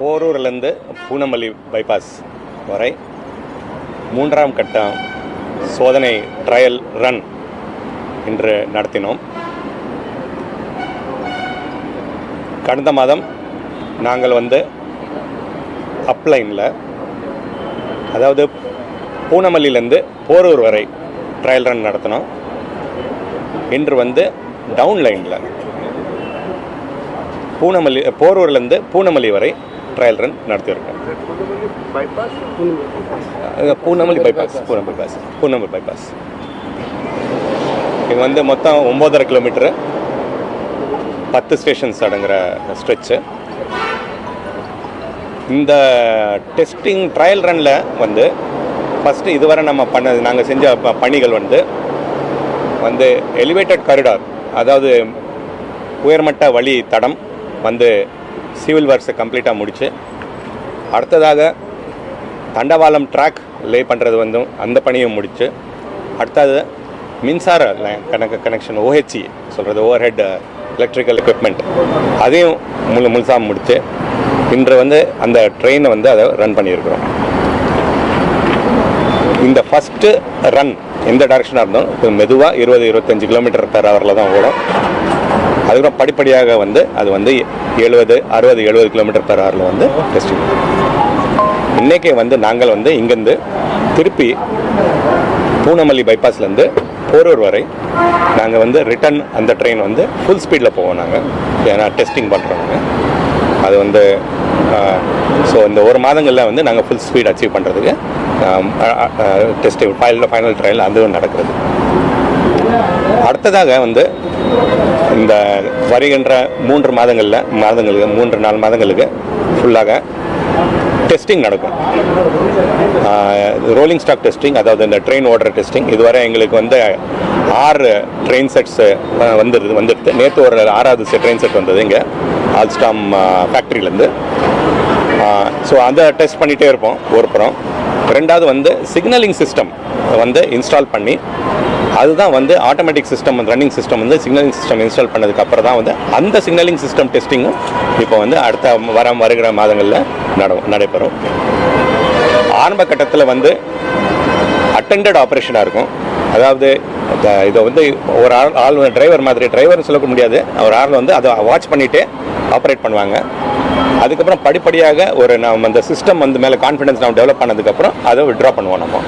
போரூர்லேருந்து Poonamallee bypass வரை மூன்றாம் கட்டம் சோதனை ட்ரையல் ரன் இன்று நடத்தினோம். கடந்த மாதம் நாங்கள் வந்து அப்லைனில் அதாவது பூனமல்லியிலேருந்து போரூர் வரை ட்ரையல் ரன் நடத்தினோம். இன்று வந்து டவுன் லைனில் பூனமல்லி போரூர்லேருந்து பூனமல்லி வரை ட்ரையல் ரன் நடத்தியிருக்கோம் பூனமல்லி பைபாஸ் பூனம் பைபாஸ் பூனம்பல் பைபாஸ் இது வந்து மொத்தம் ஒம்போதரை கிலோமீட்டரு பத்து ஸ்டேஷன்ஸ் அடங்குற ஸ்ட்ரெச்சு இந்த டெஸ்டிங் ட்ரையல் ரனில் வந்து ஃபஸ்ட்டு இதுவரை நம்ம பண்ண நாங்கள் செஞ்ச ப- பணிகள் வந்து வந்து எலிவேட்டட் காரிடார் அதாவது உயர்மட்ட வழி தடம் வந்து சிவில் ஒர்க்ஸை கம்ப்ளீட்டாக முடிச்சு அடுத்ததாக தண்டவாளம் ட்ராக் லே பண்ணுறது வந்து அந்த பணியும் முடித்து அடுத்தது மின்சார கணக்கு கனெக்ஷன் ஓஹெச்சி சொல்கிறது ஓவர் ஹெட் எலக்ட்ரிக்கல் எக்யூப்மெண்ட் அதையும் முழு முழுசாக முடித்து இன்று வந்து அந்த ட்ரெயினை வந்து அதை ரன் பண்ணியிருக்கிறோம். இந்த ஃபஸ்ட்டு ரன் எந்த டைரக்ஷனாக இருந்தோம் இப்போ மெதுவாக இருபது இருபத்தஞ்சி கிலோமீட்டர் பெர் ஹவரில் தான் ஓடும். அதுக்கப்புறம் படிப்படியாக வந்து அது வந்து எழுபது அறுபது எழுபது கிலோமீட்டர் பெர் ஹவரில் வந்து டெஸ்டிங் இன்றைக்கே வந்து நாங்கள் வந்து இங்கேருந்து திருப்பி பூனமல்லி பைபாஸ்லேருந்து போரூர் வரை நாங்கள் வந்து ரிட்டர்ன் அந்த ட்ரெயின் வந்து ஃபுல் ஸ்பீடில் போவோம் நாங்கள் ஏன்னா டெஸ்டிங் பண்ணுறோங்க அது வந்து ஸோ இந்த ஒரு மாதங்களில் வந்து நாங்கள் ஃபுல் ஸ்பீட் அச்சீவ் பண்ணுறதுக்கு டெஸ்ட் ஃபைனல் ஃபைனல் ட்ரையல் அதுவும் நடக்கிறது. அடுத்ததாக வந்து இந்த வருகின்ற மூன்று மாதங்களில் மாதங்களுக்கு மூன்று நாலு மாதங்களுக்கு ஃபுல்லாக டெஸ்டிங் நடக்கும். ரோலிங் ஸ்டாக் டெஸ்டிங் அதாவது இந்த ட்ரெயின் ஓடுற டெஸ்டிங் இதுவரை எங்களுக்கு வந்து ஆறு ட்ரெயின் செட்ஸ் வந்துடுது வந்துடுது நேற்று ஒரு ஆறாவது ட்ரெயின் செட் வந்தது இங்கே ஆல்ஸ்டாம் ஃபேக்ட்ரியிலேருந்து ஸோ அதை டெஸ்ட் பண்ணிகிட்டே இருப்போம் ஒரு புறம். ரெண்டாவது வந்து சிக்னலிங் சிஸ்டம் வந்து இன்ஸ்டால் பண்ணி அதுதான் வந்து ஆட்டோமேட்டிக் சிஸ்டம் ரன்னிங் சிஸ்டம் வந்து சிக்னலிங் சிஸ்டம் இன்ஸ்டால் பண்ணதுக்கு அப்புறம் தான் வந்து அந்த சிக்னலிங் சிஸ்டம் டெஸ்டிங்கும் இப்போ வந்து அடுத்த வர வருகிற மாதங்களில் நட நடைபெறும். ஆரம்ப கட்டத்தில் வந்து அட்டண்டட் ஆப்ரேஷனாக இருக்கும். அதாவது இதை வந்து ஒரு ஆள் ஆள் டிரைவர் மாதிரி டிரைவர்னு சொல்ல முடியாது. ஒரு ஆள் வந்து அதை வாட்ச் பண்ணிகிட்டே ஆப்ரேட் பண்ணுவாங்க. அதுக்கப்புறம் படிப்படியாக ஒரு நம்ம அந்த சிஸ்டம் வந்து மேலே கான்ஃபிடன்ஸ் நம்ம டெவலப் பண்ணதுக்கப்புறம் அதை விட்ரா பண்ணுவோம் நம்ம.